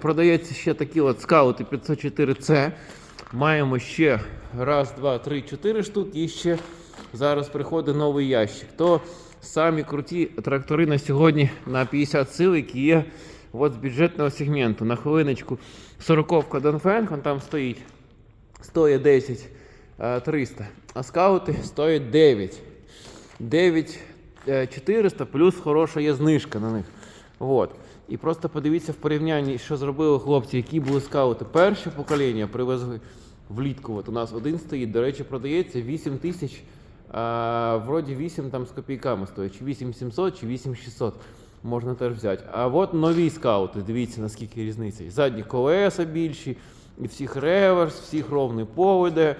Продається ще такі от скаути 504C. Маємо ще раз, два, три, чотири штуки. І ще зараз приходить новий ящик. То самі круті трактори на сьогодні на 50 сил, які є от з бюджетного сегменту. На хвилиночку 40-ка Донфенг, он там стоїть. Стоїть 10 е, 300, а скаути стоять 9. 9 е, 400 плюс хороша є знижка на них. Вот. І просто подивіться в порівнянні, що зробили хлопці, які були скаути. Перше покоління привезли влітку. От у нас один стоїть, до речі, продається 8 тисяч, вроді 8 там з копійками стоїть, чи 8700, чи 8600 можна теж взяти. А от нові скаути, дивіться наскільки різниця. Задні колеса більші, і всіх реверс, всіх ровний поводи,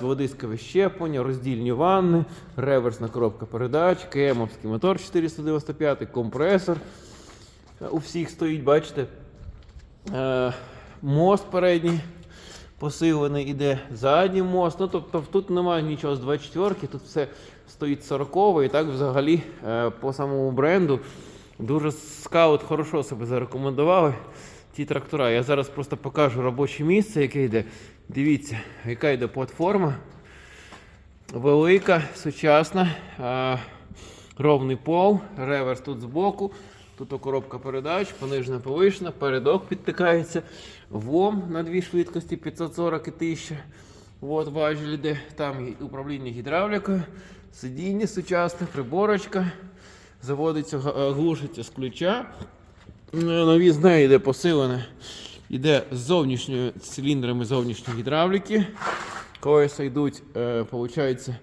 дводискове щеплення, роздільні ванни, реверсна коробка передач, кемовський мотор 495, компресор. У всіх стоїть, бачите, е, мост передній посилений іде, задній мост. Ну, тобто тут немає нічого з 24-ки, тут все стоїть 40 і так взагалі е, по самому бренду дуже скаут хорошо себе зарекомендували. Ті трактора. Я зараз просто покажу робоче місце, яке йде. Дивіться, яка йде платформа. Велика, сучасна, а, ровний пол, реверс тут збоку. Тут коробка передач, понижена повишена, передок підтикається, ВОМ на дві швидкості 540 і 1000. От важіль іде, там і управління гідравлікою, сидіння сучасне, приборочка. Заводиться, е, глушиться з ключа. Е, Нові з неї йде посилене. Йде з зовнішньою циліндрами зовнішньої гідравліки. Колеса йдуть, виходить, е,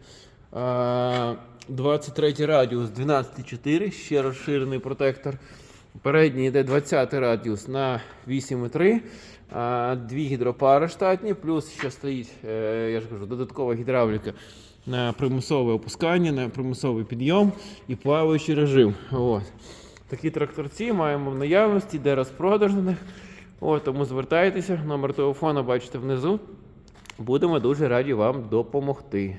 23 радіус 12,4, ще розширений протектор. Передній йде 20 радіус на 8,3, дві гідропари штатні, плюс ще стоїть, е, я ж кажу, додаткова гідравліка на примусове опускання, на примусовий підйом і плаваючий режим. От. Такі тракторці маємо в наявності, де розпродаж на них. От, тому звертайтеся, номер телефону бачите внизу. Будемо дуже раді вам допомогти.